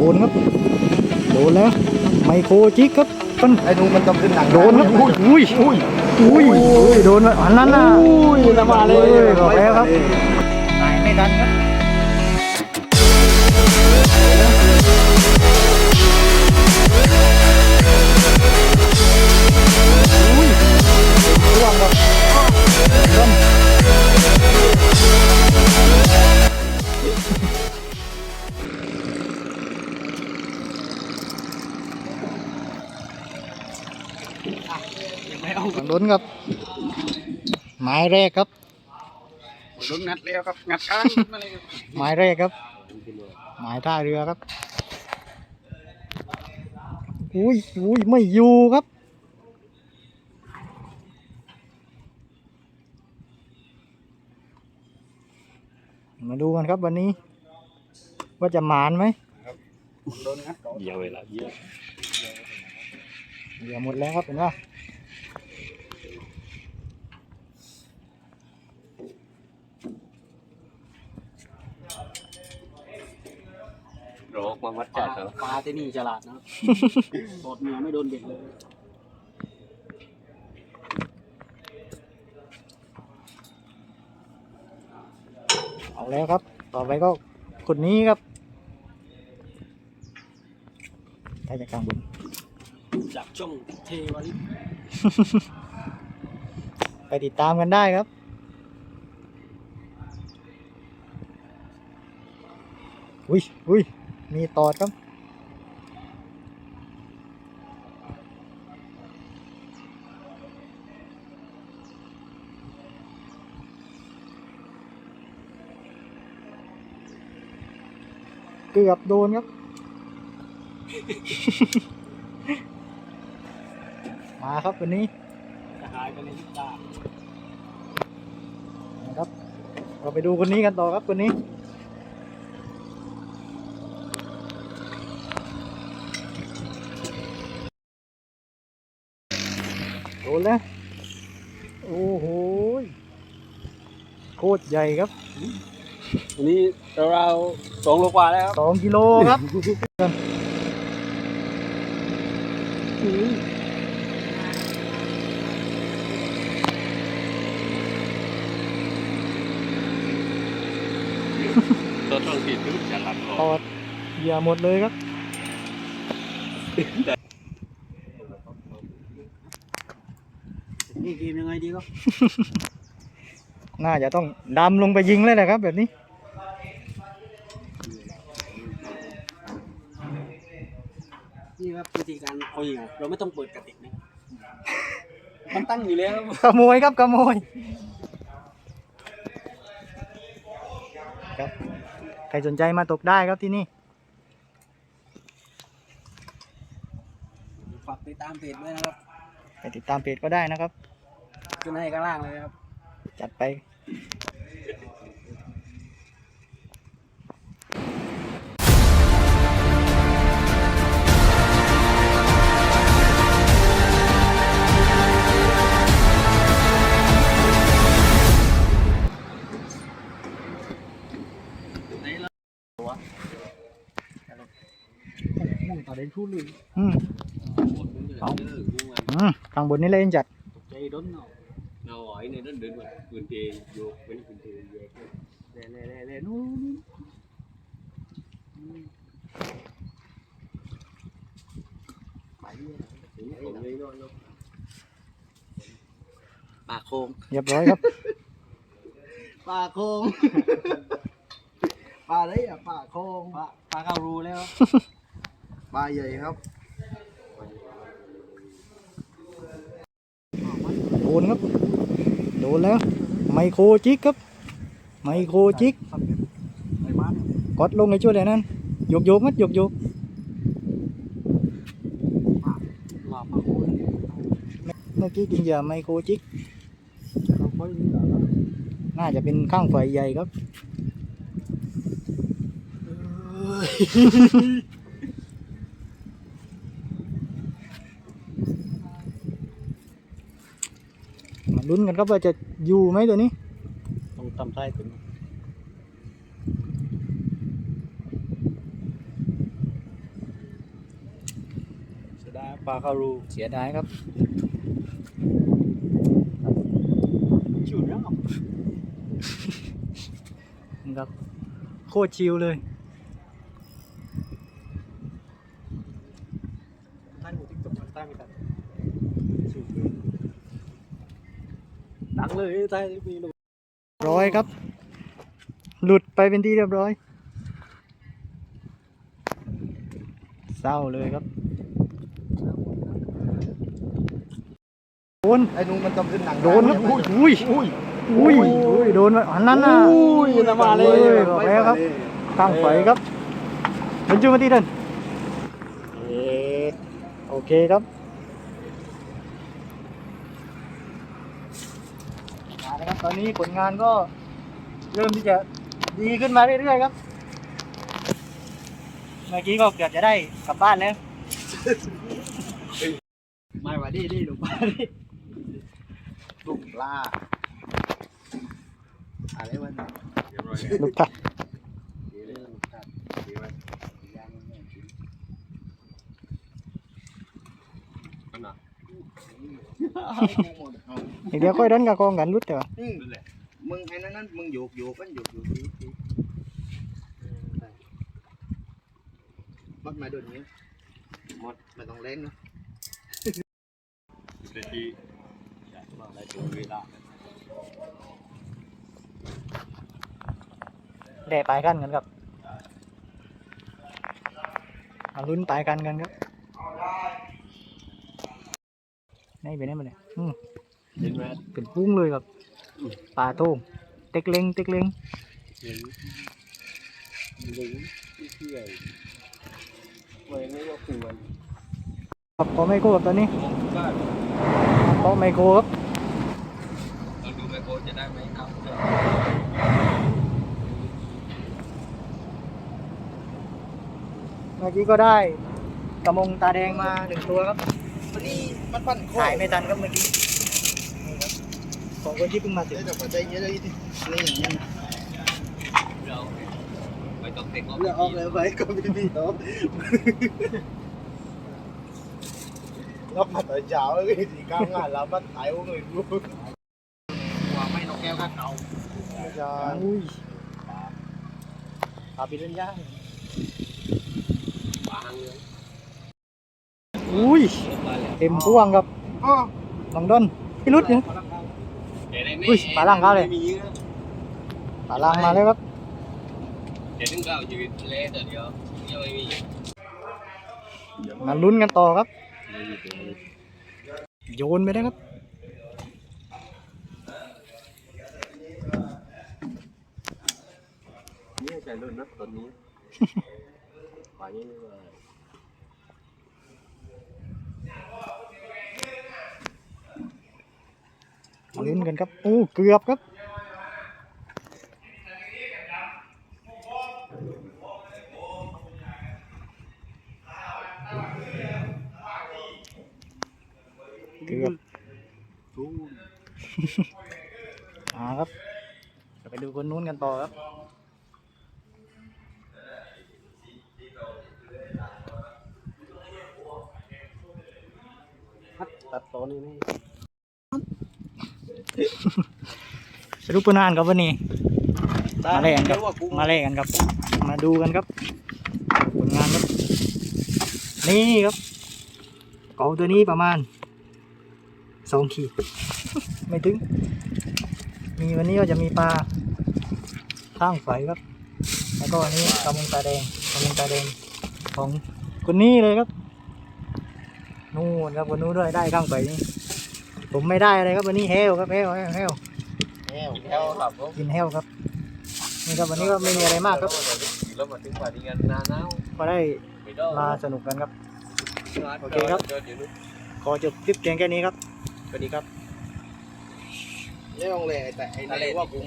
ดนครับโดนแล้วไมโครจิกครับมันไอ้ดูมันต้องขึ้นหนังโดนครับอุ้ยอุ้ยอุ้ยอุ้ยโดนอันนั้นน่ะอุ้ยละมาเลยบอกแล้วครับตายไม่ทันครับ ฝั่งล้นครับไม้แรกครับ ลุ้นงัดแล้วครับ งัดข้างมาเลยครับไม้แรกครับไม้ท่าเรือครับ อุ้ยอุ้ยไม่อยู่ครับ มาดูกันครับวันนี้ ว่าจะหมานไหมโดนงัดก่อน เยอะเวลาเยอะ เหลือหมดแล้วครับเห็นป่ะ โรคมาวัดจัดเหรอปลาที่นี่ฉลาดนะโดดเหนือไม่โดนเด็กเลยเอาแล้วครับ ต่อไปก็คนนี้ครับถ้าจะกลางบนจากช่องเทวาลิไปติดตามกันได้ครับ อุ้ยอุ้ย มีตอดครับเกือบโดนครับ มาครับวันนี้จะหายไปในทิศตานะครับ เราไปดูคนนี้กันต่อครับคนนี้ นแล้ว โอ้โหยโคตรใหญ่ครับ อันนี้เราๆสองโลกว่าแล้วครับสองกิโลครับ ตัวต้องติดพื้นจะหลับคตออดเหยื่อหมดเลยครับ นี่เกมยังไงดีครับ น่าจะต้องดำลงไปยิงเลยนะครับ แบบนี้ นี่ครับวิธีการเอาเหยื่อเราไม่ต้องเปิดกระติกนะมันตั้งอยู่แล้วครับขโมยครับขโมยครับใครสนใจมาตกได้ครับที่นี่ฝากติดตามเพจด้วยนะครับ ไปติดตามเพจก็ได้นะครับ ขึ้นให้ข้างล่างเลยนะครับ จัดไปมุ่งต่อเด่นพูดเล ยอืมเอาอืมข้างบนนี่เลยจัดตกใจด้นเนาะเอาไอ้ในนั้นเดินมาปืนเตยโยกเป็นปืนเตยแยกเล่เล่เล่เล่นู่นไปเรื่อยถึงผมเลยนอนเนาะปากโคงเรียบร้อยครับ ปากโคงปลาอะไรอะปลาโคงปลาปลาเข้ารูแล้วปลาใหญ่ครับโดนครับ โดนแล้ว ไมโครจิกครับ ไมโครจิกกดลงในช่วยเลยนั่นโยกโยกมัดโยกโยกเมื่อกี้กินเยื่อไมโครจิกเราค่อยนี่เหรอน่าจะเป็นข้างไฟใหญ่ครับ ลุ้นกันครับว่าจะอยู่ไหมตัวนี้ ต้องทำใต้ถึงเสียดายปลาเข้ารูเสียดายครับชิวเนาะครับ โคตรชิวเลย เลยใต้มีลร้อยครับ หลุดไปเป็นที่เรียบร้อย เศร้าเลยครับโดนไอ้นุ่งมันต้องขึ้นหนังโดนครับอุ้ยอุ้ยอุ้ยอุ้ยโดนอันนั้นน่ะอุ้ยนะมาเลยบอกแล้วครับข้างไฟครับบรรจุมาที่เดินเอ๊ะโอเคครับ เอาละครับ ตอนนี้ผลงานก็เริ่มที่จะดีขึ้นมาเรื่อยๆครับ เมื่อกี้ก็เกือบจะได้กลับบ้านแล้วไม่ว่าดิดิลูกปลาดิลูกปลาอะไรวะเนี่ยเรียบร้อยแล้วลูกตัดดีเลยดีไหมขนาด เดี๋ยวค่อยดันกับกองกันรุดเถอะอืมมึงไอ้นั่นนั่นมึงโยกโยกกันโยกโยกดีดีมัดมาโดนนี้หมดไม่ต้องเล่นนะเดี๋ยวที่อยากมาได้ถึงเวลาแด่ปลายกันกันครับมาลุ้นปลายกันกันครับนี่เป็นไงมาเลยอืม เห็นไหมเป็นปุ้งเลยครับปลาโต้งเต็กเล็งเต็กเล็งเห็นลิงเที่ยวไว้ไม่ว่าคือมันครับขอไมโครครับตอนนี้มองบ้านขอไมโครครับลองดูไมโครจะได้ไหมครับเมื่อกี้ก็ได้กระมงตาแดงมาหนึ่งตัวครับวันนี้มันปั่นคอถ่ายไม่ทันครับเมื่อกี้นี่ครับ ของคนที่เพิ่งมาถึงเดี๋ยวจะมาใจเยอะเลยทีนี่อย่างนี้เราไม่ต้องเตะก็เลือกออกเลยไปก็ไม่มีโต๊ะนอกมาแต่เช้าเลยสี่เก้างานแล้วมันตายว่าเงินรู้ว่าไม่นกแก้วก็เก่าจะอุ้ยปลาปีเล่นย่างบางเลยอุ้ยเต็มพ่วงครับอ๋อน้องดอนพี่รุดเนี่ย อุ้ยปลาล่างเข้าเลยไม่มีเยอะปลาลางมาแล้วครับเดี๋ยวนึงก็เอาชีวิตเละแต่เดียวยังไม่มีมาลุ้นกันต่อครับไม่มีตัวเลยโยนไปได้ครับนี่ใจรุ่นนะตอนนี้ป่านี้ว่า ลุ้นกันครับโอ้เกือบครับเกือบทูนอ่าครับจะไปดูคนนู้นกันต่อครับตัดตอนนี้นี่ สรุปผลงานครับวันนี้มาเล่นครับว่ากูมาเล่นกันครับ มาดูกันครับผลงานครับ นี่ครับเกาตัวนี้ประมาณสองขีด ไม่ถึง มีวันนี้ก็จะมีปลาข้างไฟครับ แล้วก็อันนี้กระมงตาแดงกระมงตาแดงของคนนี้เลยครับนู่นครับคนนู้นด้วยได้ข้างไฟนี่ ผมไม่ได้อะไรครับวันนี้เฮลครับเฮลเฮลเฮลแก้วแก้วครับผมกินเฮลครับนี่ครับวันนี้ก็ไม่มีอะไรมากครับแล้วมาถึงป่านี้กันนานแล้วก็ได้ไม่ได้มาสนุกกันครับโอเคครับเดี๋ยวเดี๋ยวขอจบคลิปเพียงแค่นี้ครับสวัสดีครับเรื่องเลยแต่ไอ้นี่ว่ากู